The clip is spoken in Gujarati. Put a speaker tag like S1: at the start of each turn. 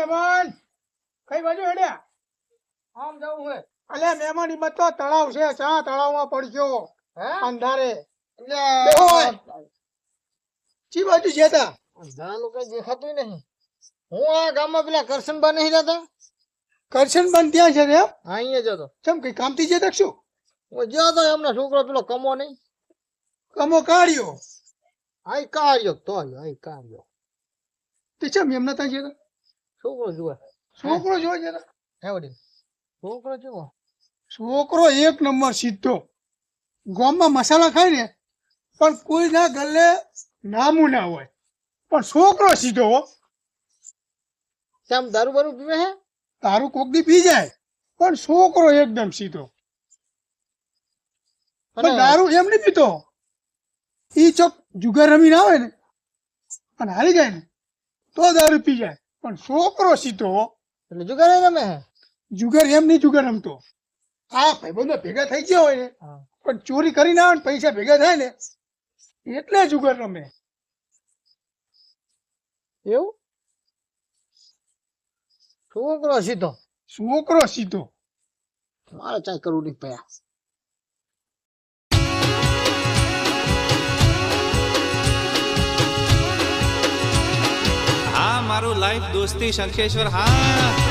S1: મહેમાન કઈ બાજુ હેડ્યા?
S2: આમ જવું હે
S1: અલ્યા મહેમાન ઈ તો તળાવ છે ચા તળાવમાં પડજો.
S2: હે?
S1: અંધારે. ચી બાજુ છે તા?
S2: અંધારાનું લોકો દેખાતું નહીં. હું આ ગામમાં પેલા કરશનબા નહીં જતા?
S1: કરશન બંધ ત્યાં છે રે?
S2: અહીંયા જતો.
S1: કેમ કઈ કામથી જતા શું?
S2: હું જ્યાં તો એમનો છોકરો પેલો કમો નહીં.
S1: કમો કાઢ્યો
S2: આઈ કાઢ્યો તો આઈ કાઢ્યો
S1: તે ચમ એમના ત્યાં છે તા?
S2: છોકરો જુએ
S1: છોકરો જો છે
S2: હે વડીલ. છોકરો જુઓ
S1: છોકરો એક નંબર સીધો. ગોમમાં મસાલા ખાય ને પણ કોઈ ના ગલ્લે નામું ના હોય. પણ છોકરો સીધો હો.
S2: તેમ દારૂ બારૂ પીવે હે?
S1: દારૂ કોક દી પી જાય પણ છોકરો એકદમ સીધો. પણ દારૂ એમ નહીં પીતો. ઈ ચોક જુગાર રમીને આવે ને અને હારી જાય ને તો દારૂ પી જાય. પણ છોકરો સીધો
S2: એટલે જુગાર રમે હે
S1: જુગાર એમ નહીં જુગાર રમતો. આ ભાઈબંધો ભેગા થઈ ગયા હોય ને પણ ચોરી કરીને આવે ને પૈસા ભેગા થાય ને એટલે જુગાર રમે.
S2: એવું? છોકરો સીધો?
S1: છોકરો સીધો.
S2: મારે ચાય કરવું નહીં પયા
S3: લાઈફ દોસ્તી શંખેશ્વર હા